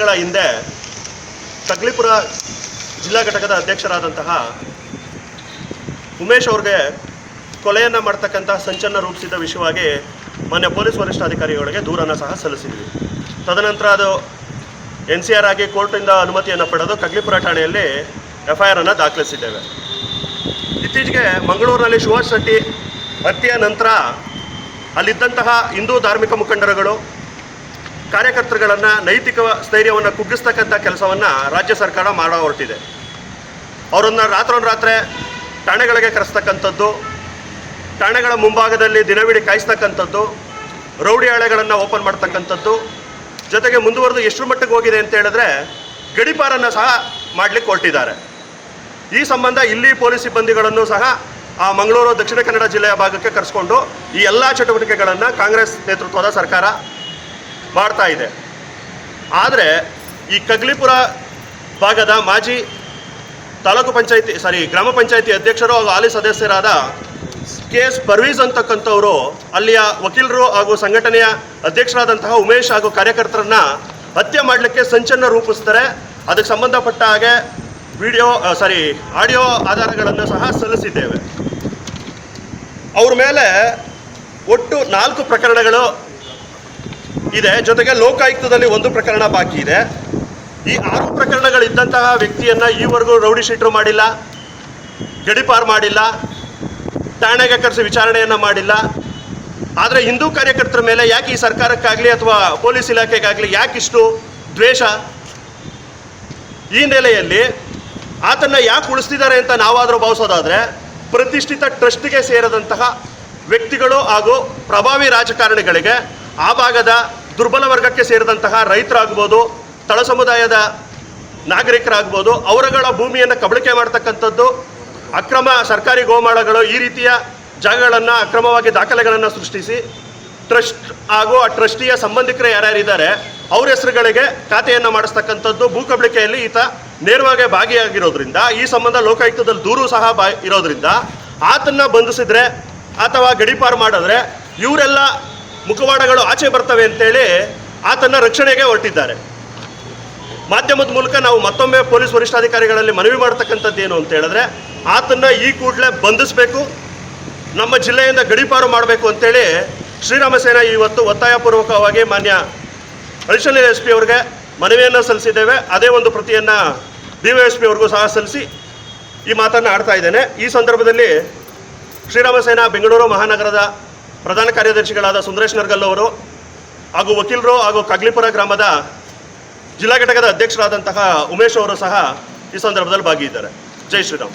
ದಿನಗಳ ಹಿಂದೆ ತಗ್ಲಿಪುರ ಜಿಲ್ಲಾ ಘಟಕದ ಅಧ್ಯಕ್ಷರಾದಂತಹ ಉಮೇಶ್ ಅವ್ರಿಗೆ ಕೊಲೆಯನ್ನ ಮಾಡ್ತಕ್ಕಂತಹ ಸಂಚನ್ನ ರೂಪಿಸಿದ ವಿಷಯವಾಗಿ ಮಾನ್ಯ ಪೊಲೀಸ್ ವರಿಷ್ಠಾಧಿಕಾರಿಗಳಿಗೆ ದೂರನ್ನು ಸಹ ಸಲ್ಲಿಸಿದ್ವಿ. ತದನಂತರ ಅದು ಎನ್ ಸಿ ಆರ್ ಆಗಿ ಕೋರ್ಟಿಂದ ಅನುಮತಿಯನ್ನು ಪಡೆದು ಕಗ್ಲಿಪುರ ಠಾಣೆಯಲ್ಲಿ ಎಫ್ ಐ ಆರನ್ನು ದಾಖಲಿಸಿದ್ದೇವೆ. ಇತ್ತೀಚೆಗೆ ಮಂಗಳೂರಿನಲ್ಲಿ ಸುಭಾಷ್ ಶೆಟ್ಟಿ ಹತ್ಯೆಯ ನಂತರ ಅಲ್ಲಿದ್ದಂತಹ ಹಿಂದೂ ಧಾರ್ಮಿಕ ಮುಖಂಡರುಗಳು ಕಾರ್ಯಕರ್ತರುಗಳನ್ನು ನೈತಿಕ ಸ್ಥೈರ್ಯವನ್ನು ಕುಗ್ಗಿಸ್ತಕ್ಕಂಥ ಕೆಲಸವನ್ನು ರಾಜ್ಯ ಸರ್ಕಾರ ಮಾಡೋ ಹೊರಟಿದೆ. ಅವರನ್ನು ರಾತ್ರೋನ್ರಾತ್ರೆ ಠಾಣೆಗಳಿಗೆ ಕರೆಸ್ತಕ್ಕಂಥದ್ದು, ಠಾಣೆಗಳ ಮುಂಭಾಗದಲ್ಲಿ ದಿನವಿಡೀ ಕಾಯಿಸ್ತಕ್ಕಂಥದ್ದು, ರೌಡಿ ಹಾಳೆಗಳನ್ನು ಓಪನ್ ಮಾಡ್ತಕ್ಕಂಥದ್ದು, ಜೊತೆಗೆ ಮುಂದುವರೆದು ಎಷ್ಟು ಮಟ್ಟಿಗೆ ಹೋಗಿದೆ ಅಂತ ಹೇಳಿದ್ರೆ ಗಡಿಪಾರನ್ನು ಸಹ ಮಾಡಲಿಕ್ಕೆ ಹೊರಟಿದ್ದಾರೆ. ಈ ಸಂಬಂಧ ಇಲ್ಲಿ ಪೊಲೀಸ್ ಸಿಬ್ಬಂದಿಗಳನ್ನು ಸಹ ಆ ಮಂಗಳೂರು ದಕ್ಷಿಣ ಕನ್ನಡ ಜಿಲ್ಲೆಯ ಭಾಗಕ್ಕೆ ಕರೆಸ್ಕೊಂಡು ಈ ಎಲ್ಲ ಚಟುವಟಿಕೆಗಳನ್ನು ಕಾಂಗ್ರೆಸ್ ನೇತೃತ್ವದ ಸರ್ಕಾರ ಮಾಡ್ತಾ ಇದೆ. ಆದರೆ ಈ ಕಗ್ಲಿಪುರ ಭಾಗದ ಮಾಜಿ ತಾಲೂಕು ಪಂಚಾಯತಿ ಸಾರಿ ಗ್ರಾಮ ಪಂಚಾಯತಿ ಅಧ್ಯಕ್ಷರು ಹಾಗೂ ಹಾಲಿ ಸದಸ್ಯರಾದ ಕೆ ಎಸ್ ಪರ್ವೀಸ್ ಅಂತಕ್ಕಂಥವರು ಅಲ್ಲಿಯ ವಕೀಲರು ಹಾಗೂ ಸಂಘಟನೆಯ ಅಧ್ಯಕ್ಷರಾದಂತಹ ಉಮೇಶ್ ಹಾಗೂ ಕಾರ್ಯಕರ್ತರನ್ನ ಹತ್ಯೆ ಮಾಡಲಿಕ್ಕೆ ಸಂಚನ್ನ ರೂಪಿಸ್ತಾರೆ. ಅದಕ್ಕೆ ಸಂಬಂಧಪಟ್ಟ ಹಾಗೆ ವಿಡಿಯೋ ಸಾರಿ ಆಡಿಯೋ ಆಧಾರಗಳನ್ನು ಸಹ ಸಲ್ಲಿಸಿದ್ದೇವೆ. ಅವ್ರ ಮೇಲೆ ಒಟ್ಟು ನಾಲ್ಕು ಪ್ರಕರಣಗಳು ಇದೆ. ಜೊತೆಗೆ ಲೋಕಾಯುಕ್ತದಲ್ಲಿ ಒಂದು ಪ್ರಕರಣ ಬಾಕಿ ಇದೆ. ಈ ಆರು ಪ್ರಕರಣಗಳಿದ್ದಂತಹ ವ್ಯಕ್ತಿಯನ್ನ ಈವರೆಗೂ ರೌಡಿ ಶೀಟ್ರು ಮಾಡಿಲ್ಲ ಗಡಿಪಾರು ಮಾಡಿಲ್ಲ, ಠಾಣೆಗೆ ಕರೆಸಿ ವಿಚಾರಣೆಯನ್ನು ಮಾಡಿಲ್ಲ. ಆದರೆ ಹಿಂದೂ ಕಾರ್ಯಕರ್ತರ ಮೇಲೆ ಯಾಕೆ ಈ ಸರ್ಕಾರಕ್ಕಾಗಲಿ ಅಥವಾ ಪೊಲೀಸ್ ಇಲಾಖೆಗಾಗಲಿ ಯಾಕಿಷ್ಟು ದ್ವೇಷ? ಈ ನೆಲೆಯಲ್ಲಿ ಆತನ್ನ ಯಾಕೆ ಉಳಿಸ್ತಿದ್ದಾರೆ ಅಂತ ನಾವಾದರೂ ಭಾವಿಸೋದಾದರೆ, ಪ್ರತಿಷ್ಠಿತ ಟ್ರಸ್ಟ್ಗೆ ಸೇರದಂತಹ ವ್ಯಕ್ತಿಗಳು ಹಾಗೂ ಪ್ರಭಾವಿ ರಾಜಕಾರಣಿಗಳಿಗೆ ಆ ಭಾಗದ ದುರ್ಬಲ ವರ್ಗಕ್ಕೆ ಸೇರಿದಂತಹ ರೈತರಾಗ್ಬೋದು, ತಳ ಸಮುದಾಯದ ನಾಗರಿಕರಾಗ್ಬೋದು, ಅವರುಗಳ ಭೂಮಿಯನ್ನು ಕಬಳಿಕೆ ಮಾಡ್ತಕ್ಕಂಥದ್ದು, ಅಕ್ರಮ ಸರ್ಕಾರಿ ಗೋಮಾಳಗಳು ಈ ರೀತಿಯ ಜಾಗಗಳನ್ನು ಅಕ್ರಮವಾಗಿ ದಾಖಲೆಗಳನ್ನು ಸೃಷ್ಟಿಸಿ, ಟ್ರಸ್ಟ್ ಹಾಗೂ ಆ ಟ್ರಸ್ಟಿಯ ಸಂಬಂಧಿಕರು ಯಾರ್ಯಾರಿದ್ದಾರೆ, ಅವ್ರ ಹೆಸರುಗಳಿಗೆ ಖಾತೆಯನ್ನು ಮಾಡಿಸ್ತಕ್ಕಂಥದ್ದು ಭೂ ಕಬಳಿಕೆಯಲ್ಲಿ ಈತ ನೇರವಾಗಿ ಭಾಗಿಯಾಗಿರೋದ್ರಿಂದ, ಈ ಸಂಬಂಧ ಲೋಕಾಯುಕ್ತದಲ್ಲಿ ದೂರು ಸಹ ಬಾ ಇರೋದ್ರಿಂದ, ಆತನ್ನು ಬಂಧಿಸಿದ್ರೆ ಅಥವಾ ಗಡೀಪಾರು ಮಾಡಿದ್ರೆ, ಇವರೆಲ್ಲ ಮುಖವಾಡಗಳು ಆಚೆ ಬರ್ತವೆ ಅಂತೇಳಿ ಆತನ ರಕ್ಷಣೆಗೆ ಹೊರಟಿದ್ದಾರೆ. ಮಾಧ್ಯಮದ ಮೂಲಕ ನಾವು ಮತ್ತೊಮ್ಮೆ ಪೊಲೀಸ್ ವರಿಷ್ಠಾಧಿಕಾರಿಗಳಲ್ಲಿ ಮನವಿ ಮಾಡ್ತಕ್ಕಂಥದ್ದು ಏನು ಅಂತ ಹೇಳಿದ್ರೆ, ಆತನ್ನ ಈ ಕೂಡಲೇ ಬಂಧಿಸಬೇಕು, ನಮ್ಮ ಜಿಲ್ಲೆಯಿಂದ ಗಡೀಪಾರು ಮಾಡಬೇಕು ಅಂತೇಳಿ ಶ್ರೀರಾಮ ಸೇನಾ ಇವತ್ತು ಒತ್ತಾಯಪೂರ್ವಕವಾಗಿ ಮಾನ್ಯ ಅಡಿಷನಲ್ ಎಸ್ ಪಿ ಅವರಿಗೆ ಮನವಿಯನ್ನು ಸಲ್ಲಿಸಿದ್ದೇವೆ. ಅದೇ ಒಂದು ಪ್ರತಿಯನ್ನು ಡಿ ವೈ ಎಸ್ ಪಿ ಅವ್ರಿಗೂ ಸಹ ಸಲ್ಲಿಸಿ ಈ ಮಾತನ್ನು ಆಡ್ತಾ ಇದ್ದೇನೆ. ಈ ಸಂದರ್ಭದಲ್ಲಿ ಶ್ರೀರಾಮ ಸೇನಾ ಬೆಂಗಳೂರು ಮಹಾನಗರದ ಪ್ರಧಾನ ಕಾರ್ಯದರ್ಶಿಗಳಾದ ಸುಂದರೇಶ್ ನರ್ಗಲ್ ಅವರು ಹಾಗೂ ವಕೀಲರು ಹಾಗೂ ಕಗ್ಲಿಪುರ ಗ್ರಾಮದ ಜಿಲ್ಲಾ ಘಟಕದ ಅಧ್ಯಕ್ಷರಾದಂತಹ ಉಮೇಶ್ ಅವರು ಸಹ ಈ ಸಂದರ್ಭದಲ್ಲಿ ಭಾಗಿಯಿದ್ದಾರೆ. ಜೈ ಶ್ರೀರಾಮ್.